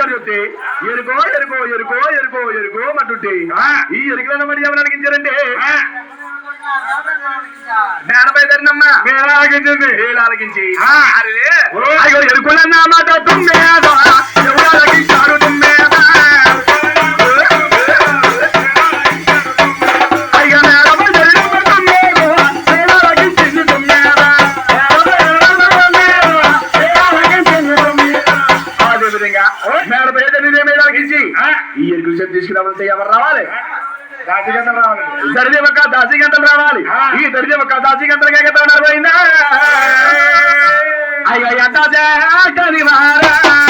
జరుగుతే ఎరుకో ఎరుకో ఎరుకో ఎరుకో ఎరుకో మట్టుంటే ఈ ఎరికలను మరి ఎవరు అడిగించారంటే మేడపై ధరినమ్మా మేడ ఆలకించింది మేడ ఆలకించి అరే అయ్యో ఎరుకులన్న మాట దరిదే ఒక దాసిగంటలు రావాలి. ఈ దరిదే ఒక దాసిగంటలు కాక నడబోయిందా అయ్యో దాసి మారా ఆ,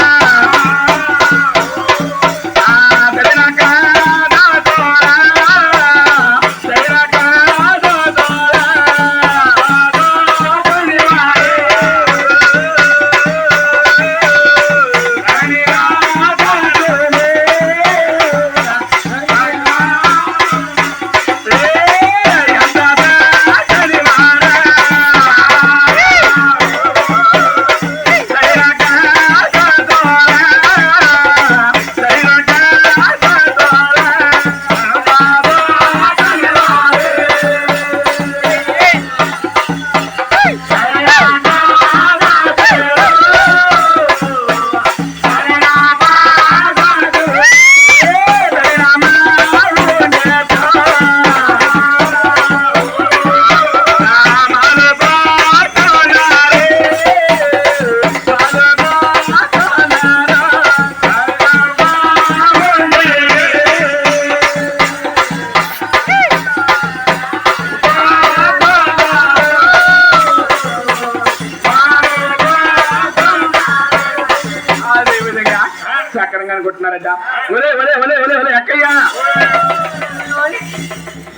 అనుకుంటున్నారట ఒరే ఒరే ఒరే ఒరే ఒరే ఎక్కయ్యా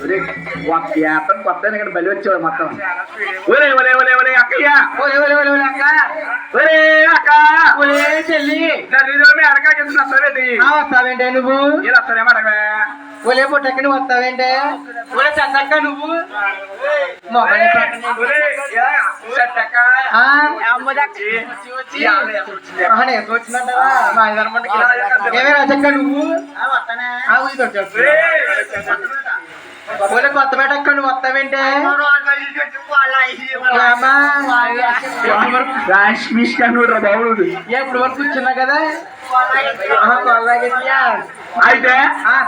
ఒరే ఏతం కొత్త ఇక్కడ బలి వచ్చేవాడు మొత్తం ఒరే ఒరే ఒరే ఒరే అక్కయ్యా ఒలే ఒలే ఒలే ఒలే అక్క ఒరే అక్క ఒలే చెల్లి అడగా కింద వస్తావేంటి వస్తావేంటే నువ్వు ఇలా వస్తానేమో అడగవే ఒలే పుట్టక్క నువ్వు వస్తావేంటే? ఒలే నువ్వు? చెట్టక్క. ఆయన అనమాట. ఏమే రాజక్క నువ్వు? ఇది వచ్చేస్తుంది. ఒరే, ఒలే కొత్తపేట అక్క నువ్వు వస్తావేంటే ఏమ్మా? రాష్మిష్ కన్నుడు రా బాబు ఏ, ఇప్పుడు వరకు కూర్చున్నా కదా? అయితే.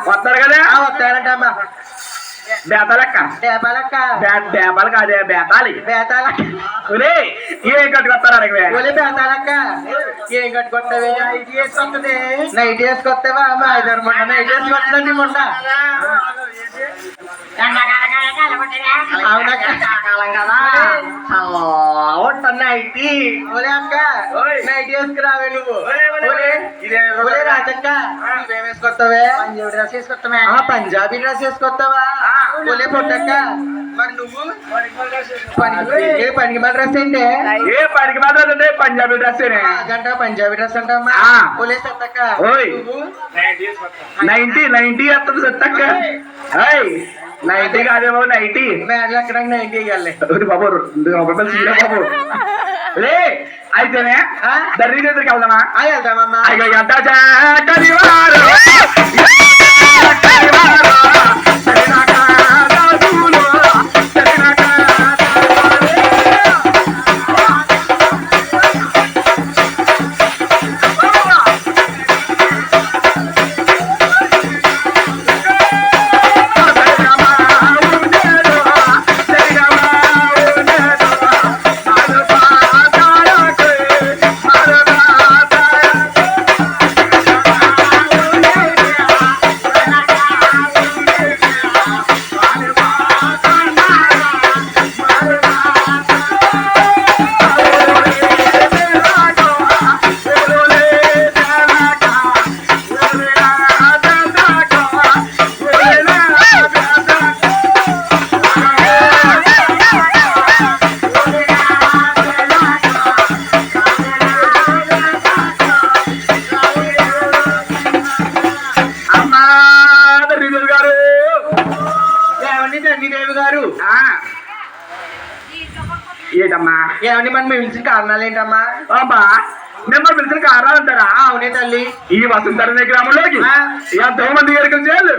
వస్తారు కదా ఆ, వస్తానంటమ్మా బేతాలక్క డేపాలక్క బే- బేతాలు కాదే బేతాలి బేతాలక్క ఒరే ఏ కట్టుకొస్తారు అడగవే ఒలే బేతాలక్క ఏం కట్టుకొస్తావే నైట్ వేసుకొస్తావా మా ఐదారు మొండ నైట్ వేసుకొస్తుందండి అవునక్క నైట్ ఒలే అక్క ఓయ్. నైట్ వేసుకురావే నువ్వు ఒలే, ఒలే, ఒలే ఇదే ఒలే రాజక్క నువ్వేం వేసుకొస్తావే డ్రెస్ వేసుకొస్తావా పంజాబీ డ్రెస్ వేసుకొస్తావా. ఒలే పొట్టక్క మరి నువ్వు పనికి పనికి డ్రెస్ ఏంటి ఏ పనికి మాత్రం అంటే పంజాబీ డ్రెస్ గంట పంజాబీ డ్రెస్ అంటావా ఆ. ఒలే సత్తక్క ఓయ్. నువ్వు నైన్టీ నైన్టీ వస్తుంది సత్తక్క నైన్టీ కాదే బాబు నైన్టీ మేడలు ఎక్కడ నైన్టీ వేయాలి ఒకటి బాబు రెండు రూపాయలు సీరే బాబు రే అయితేనే ఆ? దర్రీ దగ్గరికి వెళ్దామా ఆ, వెళ్దామమ్మా అయ్యో ఎంత ఏంటమ్మా? ఏమండి మనం పిలిచిన కారణాలు ఏంటమ్మా? అమ్మా మిమ్మల్ని పిలిచిన కారణాలు అంటారా? అవునే తల్లి. ఈ వసంతరనే గ్రామంలోకి. ఎంతో మంది ఎరుకలు చేయాలి?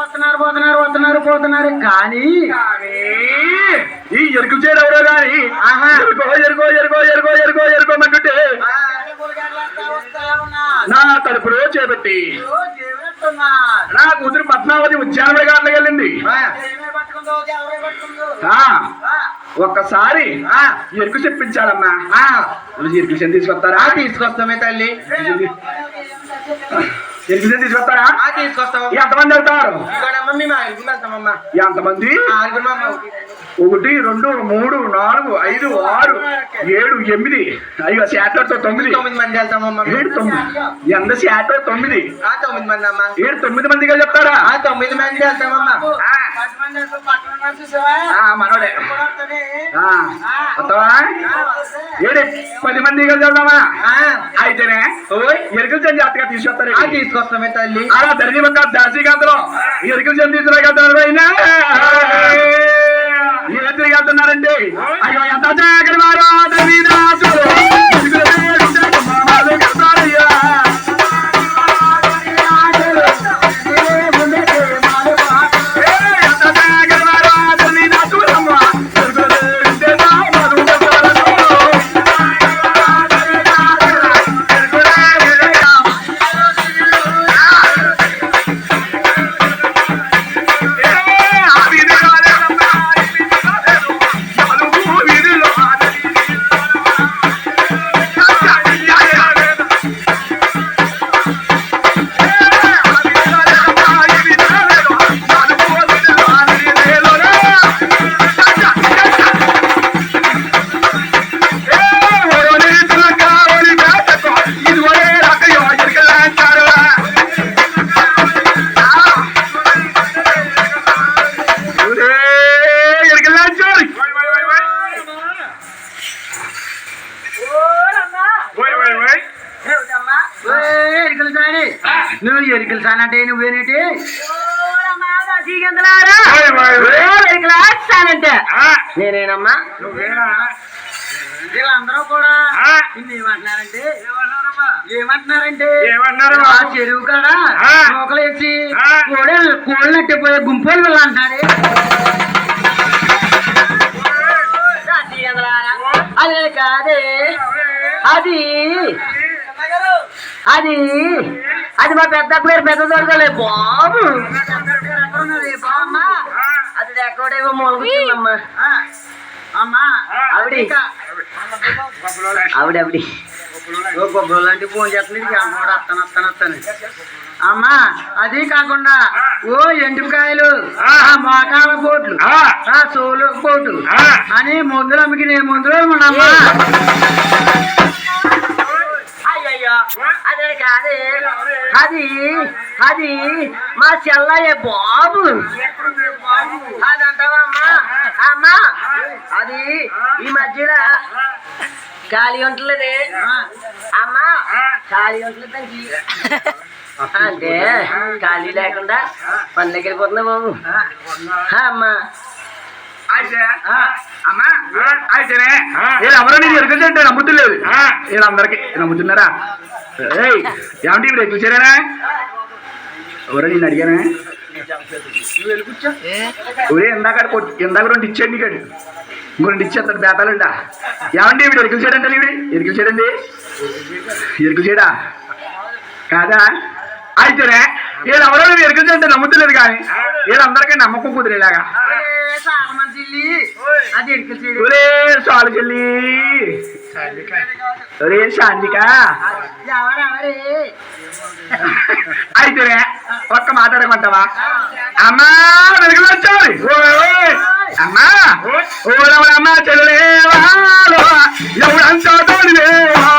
వస్తున్నారు పోతున్నారు వస్తున్నారు పోతున్నారు. కానీ కానీ ఈ ఎరుకు చేయడం ఎవరో ఆహా. ఎరుకో ఎరుకో ఎరుకో ఎరుకో ఎరుకో ఎరుకో అంటుంటే ఆ, నా తలుపులో చేపట్టి. నా కూతురు పద్మావతి ఉద్యానవడి గారికి వెళ్ళింది. ఒక్కసారి ఎరుకు చెప్పించాలమ్మా. ఎరుకు తీసుకొస్తారా తీసుకొస్తామే తల్లి చెంది తీసుకొస్తారా? ఎంతమంది వెళ్తారు? ఎంతమంది? ఒకటి రెండు మూడు నాలుగు ఐదు ఆరు ఏడు ఎనిమిది. అయ్యో శాటర్తో తొమ్మిది. తొమ్మిది మంది వెళ్తామమ్మా ఏడు తొమ్మిది. ఎంత శాటర్ తొమ్మిది. ఆ, తొమ్మిది మంది అమ్మా. ఏడు తొమ్మిది మందిగా చెప్తారా? ఆ, తొమ్మిది మంది వెళ్తామమ్మా మంది మనోడే. ఏడు పది మందిగా వెళ్దామా ఆ, అయితేనే. ఎరుకలు జాతగా తీసుకొస్తారు ఆ, తల్లి అలా ధరణి ఒక దాసికాంతలో ఎరుకలు చెంది తీసుకురాగలుగుతారు అయినా. ఎదురుగలుగుతున్నారండి అయ్యో ఎంత జాగ్రత్త నేనేనమ్మా? వీళ్ళందరూ కూడా ఏమంటున్నారంటే? ఏమంటున్నారంటే? ఏమన్నారు ఆ చెరువు కాడ. మొక్కలేసి ఆ. కోడలు కోళ్ళు నట్టిపోయే గుంపులు వీళ్ళు. అదే కాదే. అది అది అది మా పెద్ద పేరు పెద్ద దొరకలే బాబు. బామ్మ? అది ఎక్కడేమో అమ్మా ఆవిడ ఆవిడ ఆవిడ ఓ లాంటి ఫోన్ చేస్తుంది అమ్మోడు అమ్మా అది కాకుండా ఓ ఎండుకాయలు మోకాల పోట్లు ఆ. సోలు పోటు ఆ. అని మందులు అమ్మికి నేను మందులు అయ్యయ్యో అదే కాదే. అది అది మా చెల్లయ్య బాబు. అదంటావా అమ్మా? అమ్మా అది ఈ మధ్యలో గాలి ఉంటలేదే. అమ్మా గాలి ఉంటలేదండి అంటే గాలి లేకుండా పని దగ్గరికి పోతున్నా బాబు అమ్మా అయితేనే ఎవరో నేను ఎరుకంటే నమ్ముతులేదు వీళ్ళందరికీ నమ్ముతున్నారా ఏయ్ ఏమంటే ఇప్పుడు ఎక్కువ చేరానా ఎవరో నేను అడిగానా ఒరే ఇందాక ఇందాక రెండు ఇచ్చాడు నీకాడు ఇంకో రెండు ఇచ్చేస్తాడు బేతాలుండా ఏమండి ఇప్పుడు ఎరుకులు చేయడంటే ఇవి ఎరుకులు చేయడండి ఎరుకులు చేయడా కాదా అయితేనే వీళ్ళు ఎవరో చేయడంటే నమ్ముతులేదు కానీ వీళ్ళందరికీ నమ్మకం కుదిరేలాగా. సాలు చెల్లి ఒరే శాంతిక. అయితేనే ఒక్క మాట్లాడమంటావా అమ్మా వెనుకలు వచ్చారు అమ్మా. ఓడవడమ్మా చెల్లెవాలో ఎవడంతా తోడివేవాలో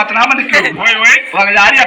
పది మంది ఇప్పుడు పత్తనామందికి ఒకసారి